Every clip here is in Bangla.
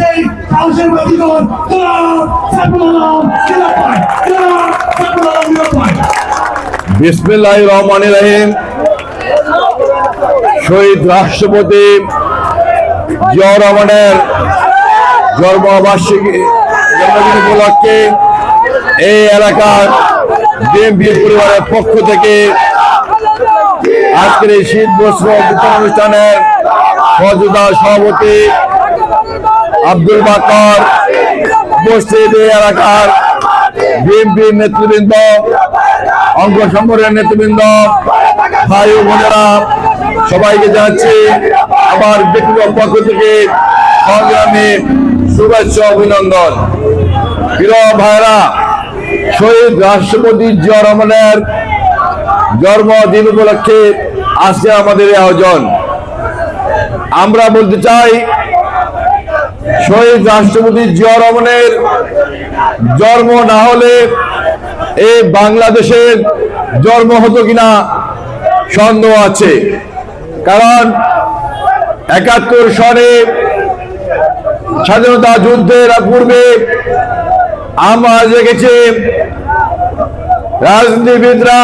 সেই সাহসের রহিম। শহীদ রাষ্ট্রপতি জিয়া রহমানের জন্মবার্ষিকী, জন্মদিন উপলক্ষে এই এলাকার বিএনপি পরিবারের পক্ষ থেকে আজকের এই শীত বস্ত্র অনুষ্ঠানের সভাপতি আব্দুল বাকর উপস্থিত এলাকার বিএনপির নেতৃবৃন্দ, অঙ্গ সংগঠনের নেতৃবৃন্দ, ভাই বোনেরা, সবাইকে জানাচ্ছি আমার ব্যক্তিগত পক্ষ থেকে সংগ্রামী শুভেচ্ছা অভিনন্দন। প্রিয় ভাইরা শহীদ রাষ্ট্রপতি জিয়া রহমানের জন্মদিন উপলক্ষে আজকে আমাদের আয়োজন। আমরা বলতে চাই শহীদ রাষ্ট্রপতি জিয়া রহমানের জন্ম না হলে এই বাংলাদেশের জন্ম হতো কিনা সন্দেহ আছে। কারণ একাত্তর সনে স্বাধীনতা যুদ্ধের পূর্বে আমরা দেখেছি রাজনীতিবিদরা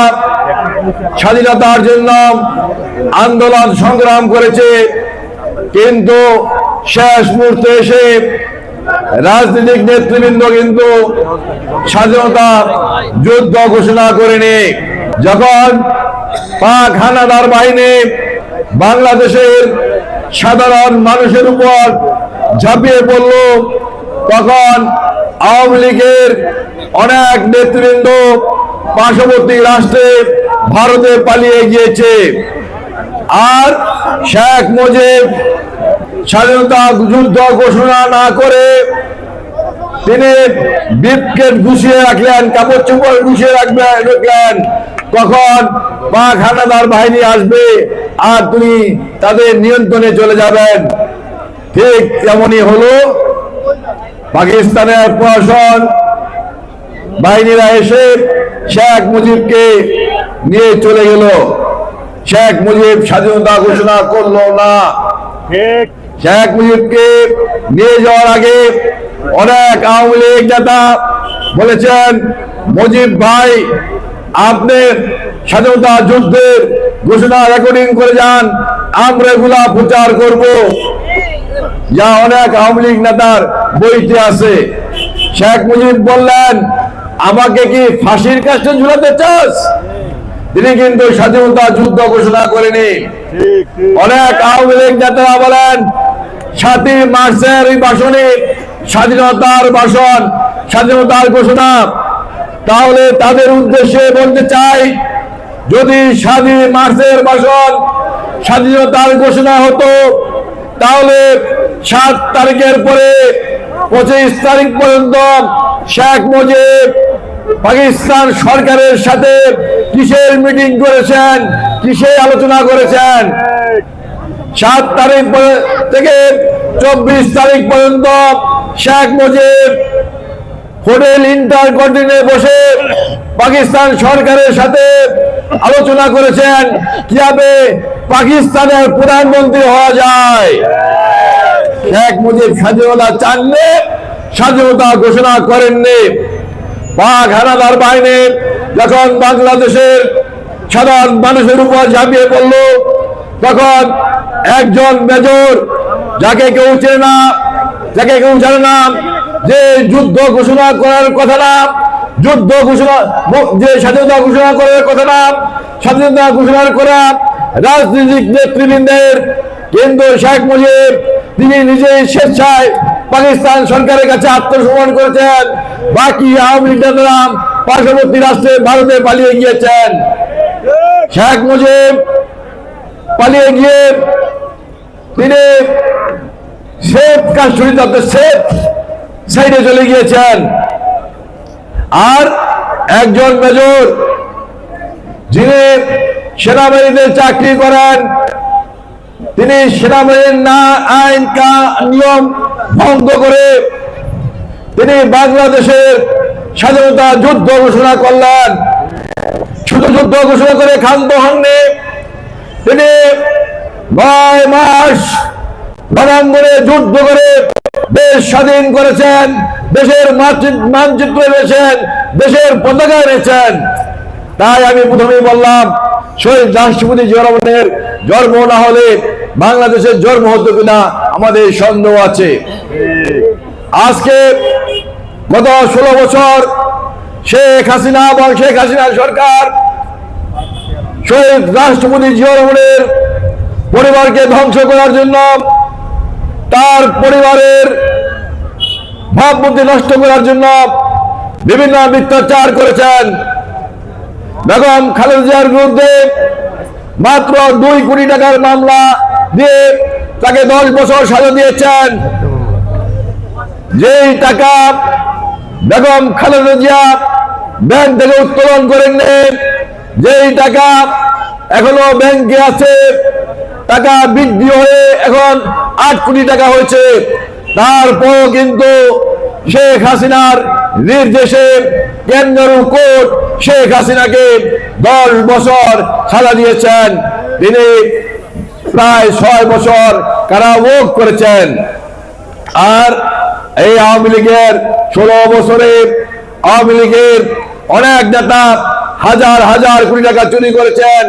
স্বাধীনতার জন্য আন্দোলন সংগ্রাম করেছে। কিন্তু শেষ মুহূর্তে এসে রাজনৈতিক নেতৃবৃন্দ কিন্তু স্বাধীনতা যুদ্ধ ঘোষণা করেনি যখন পাক হানাদার বাহিনী বাংলাদেশের সাধারণ মানুষের উপর ঝাঁপিয়ে পড়ল, তখন আওয়ামী লীগের অনেক নেতৃবৃন্দ পার্শ্ববর্তী রাষ্ট্রে ভারতে পালিয়ে গিয়েছে। আর শেখ মুজিব স্বাধীনতা যুদ্ধ ঘোষণা না করে তিনি বিপকেট গুছিয়ে রাখলেন, কাপড় চোপড় গুছিয়ে রাখবেন রাখলেন। কখন পাক হানাদার বাহিনী আসবে আর তুমি তাদের নিয়ন্ত্রণে চলে যাবেন। ঠিক তেমনই হলো পাকিস্তানের প্রশাসন। বাহিনীরা এসে শেখ মুজিবকে নিয়ে চলে গেল। শেখ মুজিব স্বাধীনতা ঘোষণা করল না। শেখ মুজিবকে নিয়ে যাওয়ার আগে অনেক আওয়ামী লীগ নেতা বলেছেন মুজিব ভাই আপনি স্বাধীনতা যুদ্ধের ঘোষণা রেকর্ডিং করে যান আমরা এগুলা প্রচার করব। যা অনেক আওয়ামী লীগ নেতার বইতে আছে। শেখ মুজিব বললেন আমাকে কি ফাঁসির কাছে ঝুলাতে চাস? তিনি কিন্তু স্বাধীনতা যুদ্ধ ঘোষণা করেনি। অনেক আওয়ামী লীগ নেতারা বলেন, সাতই মার্চের এই ভাষণে স্বাধীনতার ভাষণ স্বাধীনতার ঘোষণা। তাহলে তাদের উদ্দেশ্যে বলতে চাই, যদি স্বাধীন মার্চের ভাষণ স্বাধীনতার ঘোষণা হতো, তাহলে সাত তারিখের পরে, পঁচিশ তারিখ পর্যন্ত শেখ মুজিব পাকিস্তান সরকারের সাথে কিসের মিটিং করেছেন? কিসের আলোচনা করেছেন? সাত তারিখ থেকে চব্বিশ তারিখ পর্যন্ত Sheikh Mujib hotel intercontinental বসে পাকিস্তান সরকারের সাথে আলোচনা করেছেন কীভাবে পাকিস্তানের প্রধানমন্ত্রী হওয়া যায়। শেখ মুজিব স্বাধীনতা চাননি, স্বাধীনতা ঘোষণা করেননি। পাক হানাদার বাহিনী যখন বাংলাদেশের সাধারণ মানুষের উপর ঝাঁপিয়ে পড়ল, তখন একজন মেজর, যাকে কেউ চেনে না, যাকে কেউ জানে না, যে যুদ্ধ ঘোষণা করার কথা না যুদ্ধ ঘোষণা, যে স্বাধীনতা ঘোষণা করার কথা না স্বাধীনতা ঘোষণা করা রাজনৈতিক নেতৃবৃন্দের কেন্দ্র শেখ মুজিব, তিনি নিজেই স্বেচ্ছায় পাকিস্তান সরকারের কাছে আত্মসমর্পণ করেছেন। বাকি আওয়ামী লীগ নেতারা পার্শ্ববর্তী রাষ্ট্রে ভারতে পালিয়ে গিয়েছেন। শেখ মুজিব পালিয়ে গিয়ে তিনি সেফ কাস্টডি দপ্তর সেফ সাইডে চলে গিয়েছেন। আর একজন মেজর যিনি সেনাবাহিনীতে চাকরি করেন, তিনি সেনাবাহিনীর না আইন কা- নিয়ম ভঙ্গ করে তিনি বাংলাদেশের স্বাধীনতা যুদ্ধ ঘোষণা করলেন। শুধু যুদ্ধ ঘোষণা করে ক্ষান্ত হননি তিনি নয় মাস রণাঙ্গনে যুদ্ধ করে দেশ স্বাধীন করেছেন, দেশের মানচি- মানচিত্র এনেছেন, দেশের পতাকা এনেছেন। তাই আমি প্রথমেই বললাম, শহীদ রাষ্ট্রপতি রহমানের জন্ম না হলে বাংলাদেশের জন্ম হতো কিনা আমাদের সন্দেহ আছে। আজকে গত ষোলো বছর শেখ হাসিনা এবং শেখ হাসিনা সরকার শহীদ রাষ্ট্রপতি জিয়া পরিবারকে ধ্বংস করার জন্য তার পরিবারের ভাবমূর্তি নষ্ট করার জন্য বিভিন্ন মিথ্যাচার করেছেন। বেগম খালেদা জিয়ার বিরুদ্ধে মাত্র দুই কোটি টাকার মামলা দিয়ে তাকে দশ বছর সাজা দিয়েছেন। যেই টাকা বেগম খালেদা ব্যাংক থেকে উত্তোলন করে নেন যেই টাকা এখনও ব্যাংকে আছে, টাকা বৃদ্ধি হয়ে এখন আট কোটি টাকা হয়েছে। তারপর কিন্তু শেখ হাসিনার নির্দেশে কেন্দ্রীয় কোর্ট শেখ হাসিনাকে দশ বছর সাজা দিয়েছেন। তিনি প্রায় ছয় বছর কারাভোগ করেছেন। আর এই আওয়ামী লীগের ষোলো বছরে আওয়ামী লীগের অনেক নেতা হাজার হাজার কোটি টাকা চুরি করেছেন।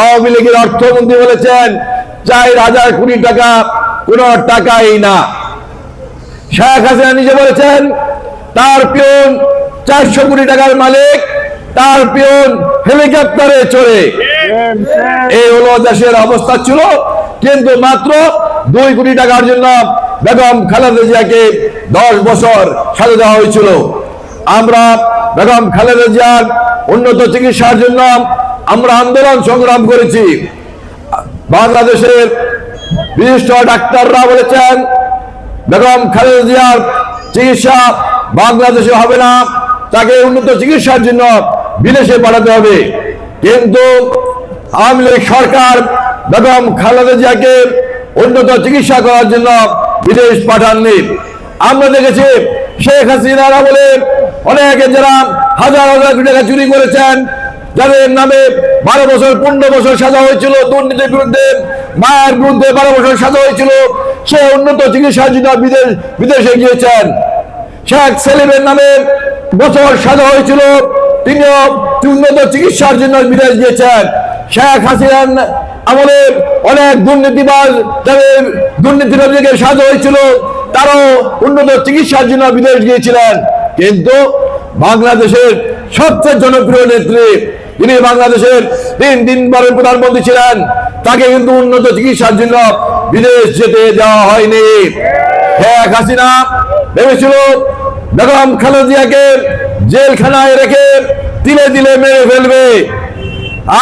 আওয়ামী লীগের অর্থমন্ত্রী বলেছেন, চার হাজার কোটি টাকা কোনো টাকাই না। শেখ হাসিনা নিজে বলেছেন, তার পিয়ন চারশো কোটি টাকার মালিক, তার পিয়ন হেলিকপ্টারে চড়ে। এই হলো দেশের অবস্থা ছিল, কিন্তু মাত্র দুই কোটি টাকার জন্য বেগম খালেদা জিয়াকে দশ বছর সাজা দেওয়া হয়েছিল। আমরা বেগম খালেদা জিয়ার উন্নত চিকিৎসার জন্য আমরা আন্দোলন সংগ্রাম করেছি। বাংলাদেশের বিশিষ্ট ডাক্তাররা বলেছেন, বেগম খালেদা জিয়ার চিকিৎসা বাংলাদেশে হবে না, তাকে উন্নত চিকিৎসার জন্য বিদেশে পাঠাতে হবে। কিন্তু আওয়ামী লীগ সরকার বেগম খালেদা জিয়াকে উন্নত চিকিৎসা করার জন্য বিদেশ পাঠাননি। আমরা দেখেছি শেখ হাসিনারা বলে অনেকে যারা হাজার হাজার টাকা চুরি করেছেন, যাদের নামে বারো বছর, পনেরো বছর সাজা হয়েছিল, দুর্নীতির বিরুদ্ধে, মায়ের বিরুদ্ধে বারো বছর সাজা হয়েছিল, সে উন্নত চিকিৎসার জন্য বিদেশ, বিদেশে গিয়েছেন। শেখ সেলিমের নামে বছর সাজা হয়েছিল, তিনিও উন্নত চিকিৎসার জন্য বিদেশ গিয়েছেন। শেখ হাসিনার আমলে অনেক দুর্নীতিবাজ যাদের অভিযোগে সাজা হয়েছিল, তারাও উন্নত চিকিৎসার জন্য বিদেশ গিয়েছিলেন। কিন্তু বাংলাদেশের সবচেয়ে জনপ্রিয় নেত্রী, যিনি বাংলাদেশের তিন তিনবারের প্রধানমন্ত্রী ছিলেন, তাকে কিন্তু উন্নত চিকিৎসার জন্য বিদেশ যেতে দেওয়া হয়নি। শেখ হাসিনা ভেবেছিল, বেগম খালেদিয়াকে জেলখানায় রেখে তিলে তিলে মেরে ফেলবে।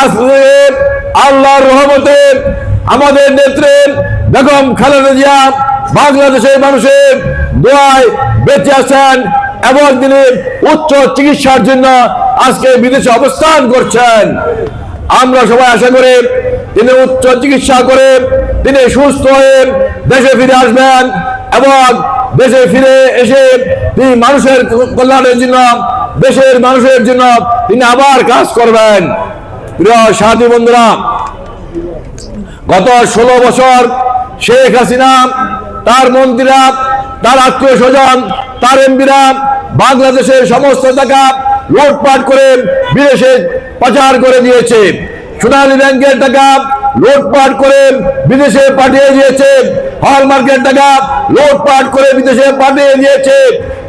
আজকে আল্লাহর রহমতের আমাদের নেত্রের বেগম খালেদা জিয়া বাংলাদেশের মানুষের দোয়ায় বেঁচে আছেন এবং তিনি উচ্চ চিকিৎসার জন্য আজকে বিদেশে অবস্থান করছেন। আমরা সবাই আশা করি তিনি উচ্চ চিকিৎসা করে তিনি সুস্থ হয়ে দেশে ফিরে আসবেন এবং দেশে ফিরে এসে তিনি মানুষের কল্যাণের জন্য, দেশের মানুষের জন্য তিনি আবার কাজ করবেন। প্রিয় সাথী বন্ধুরা, গত ষোলো বছর শেখ হাসিনা, তার মন্ত্রীরা, তার আত্মীয় স্বজন, তার এমপিরা বাংলাদেশের সমস্ত টাকা লুটপাট করে বিদেশে পাচার করে দিয়েছে। সোনালী ব্যাংকের টাকা লুটপাট করে বিদেশে পাঠিয়ে দিয়েছে। হল মার্কেট টাকা লুটপাট করে বিদেশে পাঠিয়ে দিয়েছে।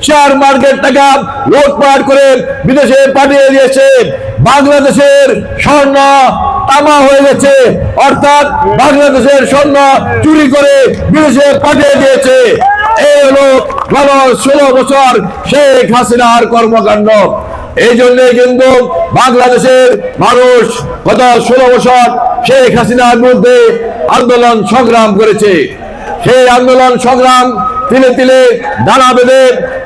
শেয়ার মার্কেট টাকা লুটপাট করে বিদেশে পাঠিয়ে দিয়েছে। বাংলাদেশের স্বর্ণ তামা হয়ে গেছে। অর্থাৎ বাংলাদেশের স্বর্ণ চুরি করে বিদেশে পাঠিয়ে দিয়েছে। এই হলো গত ষোলো বছর শেখ হাসিনার কর্মকাণ্ড। এই জন্য কিন্তু বাংলাদেশের মানুষ গত ষোলো বছর শেখ হাসিনার বিরুদ্ধে আন্দোলন সংগ্রাম করেছে। সেই আন্দোলন সংগ্রাম তিলে তিলে দানা বেঁধে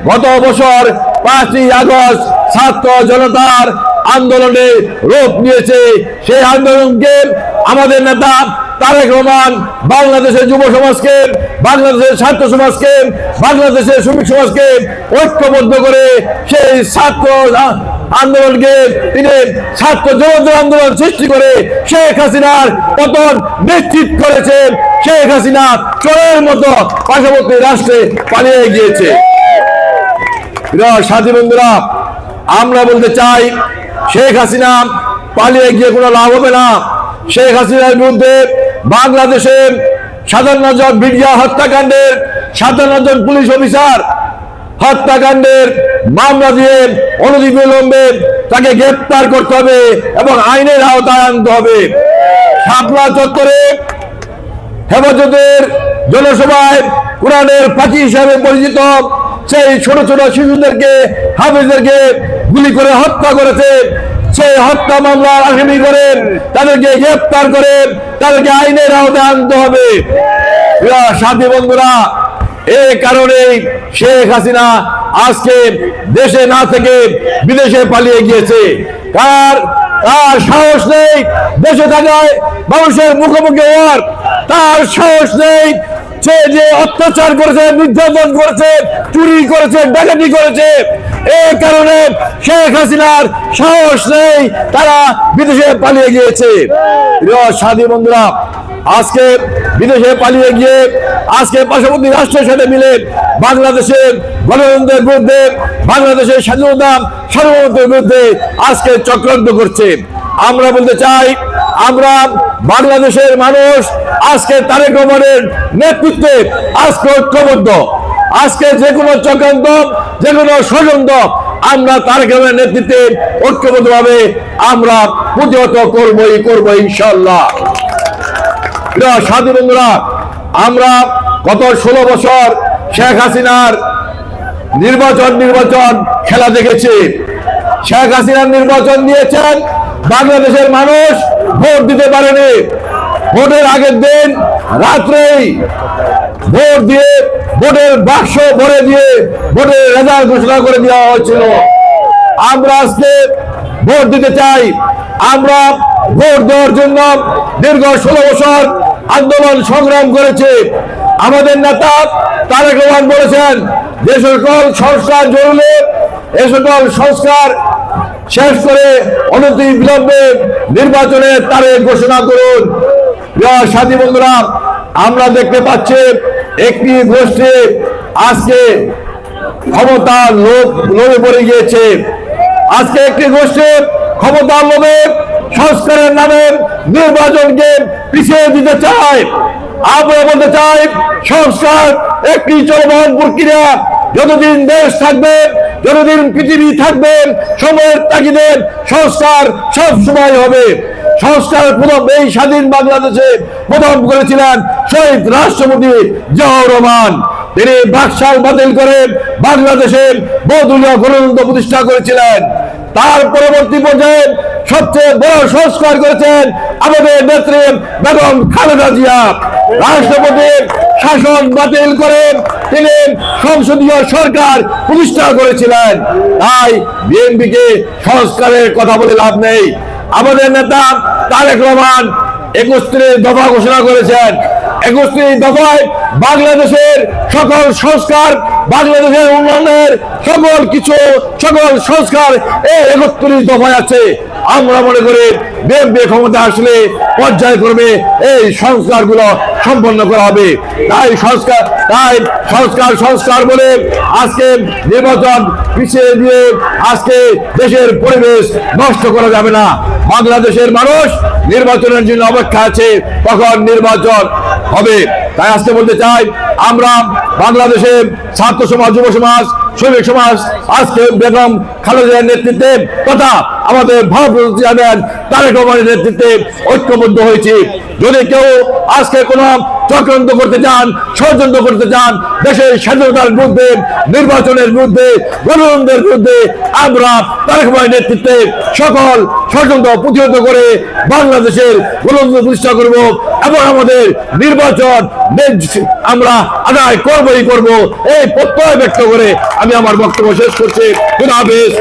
গত বছর পাঁচই আগস্ট ছাত্র জনতার আন্দোলনে রূপ নিয়েছে। সেই আন্দোলনকে আমাদের নেতা তারেক রহমান, বাংলাদেশের যুব সমাজকে বাংলাদেশের ছাত্র সমাজকে বাংলাদেশের শ্রমিক সমাজকে ঐক্যবদ্ধ করে সেই ছাত্র আন্দোলনকে তিনি ছাত্র জনতা আন্দোলন সৃষ্টি করে শেখ হাসিনার পতন নিশ্চিত করেছেন শেখ হাসিনা চোরের মতো পার্শ্ববর্তী রাষ্ট্রে পালিয়ে গিয়েছে। সাথী বন্ধুরা, আমরা বলতে চাই, শেখ হাসিনা পালিয়ে গিয়ে কোনো লাভ হবে না। শেখ হাসিনার বিরুদ্ধে বাংলাদেশের সাধারণ জন মিডিয়া হত্যাকাণ্ডের সাধারণ জন পুলিশ অফিসার হত্যাকাণ্ডের মামলা দিয়ে অনতিবিলম্বে তাকে গ্রেপ্তার করতে হবে এবং আইনের আওতায় আনতে হবে। শাপলা চত্বরে হেফাজতের জনসভায় কোরআনের পাখি হিসাবে পরিচিত সেই ছোট ছোট শিশুদেরকে, হাফিজদেরকে গুলি করে হত্যা করেছে। সেই হত্যা মামলার আসামি করে তাদেরকে গ্রেপ্তার করে তাদেরকে আইনের আওতায় আনতে হবে। সাথী বন্ধুরা এই কারণেই শেখ হাসিনা আজকে দেশে না থেকে বিদেশে পালিয়ে গিয়েছে। কার, তার সাহস নেই দেশে থাকায় মানুষের মুখোমুখি হওয়ার। তার সাহস নেই সে যে অত্যাচার করেছে, নির্যাতন করেছে, চুরি করেছে, ডাকাতি করেছে। এই কারণে শেখ হাসিনার সাহস নেই তারা বিদেশে পালিয়ে গিয়েছে। সাথী বন্ধুরা আজকে বিদেশে পালিয়ে গিয়ে আজকে পার্শ্ববর্তী রাষ্ট্রের সাথে মিলে বাংলাদেশের গণতন্ত্রের বিরুদ্ধে, বাংলাদেশের স্বাধীনতা, সার্বভৌমত্বের বিরুদ্ধে আজকে চক্রান্ত করছে। আমরা বলতে চাই, আমরা বাংলাদেশের মানুষ আজকে তারেক রহমানের নেতৃত্বে আজকে ঐক্যবদ্ধ। আজকে যে কোনো চক্রান্ত, যে কোনো ষড়যন্ত্র আমরা তারেক রহমানের নেতৃত্বে ঐক্যবদ্ধভাবে আমরা প্রতিহত করবই করব ইনশাল্লাহ সাধু বন্ধুরা, আমরা গত ষোলো বছর শেখ হাসিনার নির্বাচন নির্বাচন খেলা দেখেছি। শেখ হাসিনার নির্বাচন দিয়েছেন, বাংলাদেশের মানুষ ভোট দিতে পারেনি। ভোটের আগের দিন রাত্রেই ভোট দিয়ে ভোটের বাক্স ভরে দিয়ে ভোটের রেজাল্ট ঘোষণা করে দেওয়া হয়েছিল। আমরা আজকে ভোট দিতে চাই। আমরা ভোট দেওয়ার জন্য দীর্ঘ ষোলো বছর আন্দোলন সংগ্রাম করেছে। আমাদের নেতা তারেক রহমান বলেছেন, যে সকল সংস্কার জরুরি, এ সকল সংস্কার শেষ করে অনতি বিলম্বে নির্বাচনের তারিখ ঘোষণা করুন। সাথী বন্ধুরা, আমরা দেখতে পাচ্ছি একটি গোষ্ঠী আজকে ক্ষমতার লোভ, লোভে পড়ে গিয়েছে। আজকে একটি গোষ্ঠী ক্ষমতার লোভে সংস্কারের নামে নির্বাচনকে পিছিয়ে দিতে চায় আমরা বলতে চাই, সংস্কার একটি চলমান প্রক্রিয়া। যতদিন দেশ থাকবে, যতদিন পৃথিবী থাকবে, সময়ের তাগিদে সংস্কার সব সময় হবে। সংস্কার প্রথম এই স্বাধীন বাংলাদেশে প্রথম করেছিলেন শহীদ রাষ্ট্রপতি জিয়াউর রহমান। তিনি বাকশাল বাতিল করে বাংলাদেশের বহুদলীয় গণতন্ত্র প্রতিষ্ঠা করেছিলেন। তার পরবর্তী পর্যায়ে সবচেয়ে বড় সংস্কার করেছেন আমাদের নেত্রী বেগম খালেদা জিয়া। রাষ্ট্রপতির শাসন বাতিল করে তিনি সংসদীয় সরকার প্রতিষ্ঠা করেছিলেন। তাই বিএনপিকে সংস্কারের কথা বলে লাভ নেই। আমাদের নেতা তারেক রহমান একত্রিশ দফা ঘোষণা করেছেন। একত্রিশ দফায় বাংলাদেশের সকল সংস্কার, বাংলাদেশের উন্নয়নের সকল কিছু, সকল সংস্কার এই একত্রিশ দফায় আছে। আমরা মনে করি বিএনপি ক্ষমতা আসলে পর্যায়ক্রমে এই সংস্কারগুলো সম্পন্ন করা হবে। তাই সংস্কার তাই সংস্কার সংস্কার বলে আজকে নির্বাচন পিছিয়ে দিয়ে আজকে দেশের পরিবেশ নষ্ট করা যাবে না। বাংলাদেশের মানুষ নির্বাচনের জন্য অপেক্ষা আছে, কখন নির্বাচন হবে? তাই আজকে বলতে চাই, আমরা বাংলাদেশের ছাত্র সমাজ, যুব সমাজ, শ্রমিক সমাজ, আজকে বেগম খালেদার নেতৃত্বে তথা আমাদের ভারত চেয়ারম্যান তারেক রহমানের নেতৃত্বে ঐক্যবদ্ধ হয়েছি। যদি কেউ আজকে কোন চক্রান্ত করতে চান, ষড়যন্ত্র করতে চান, দেশের স্বাধীনতার বিরুদ্ধে, নির্বাচনের বিরুদ্ধে, গণতন্ত্রের বিরুদ্ধে, আমরা তারেক রহমানের নেতৃত্বে সকল ষড়যন্ত্র প্রতিহত করে বাংলাদেশের গণতন্ত্র প্রতিষ্ঠা করব এবং আমাদের নির্বাচন আমরা আদায় করবই করব। এই প্রত্যয় ব্যক্ত করে আমি আমার বক্তব্য শেষ করছি। হাফেজ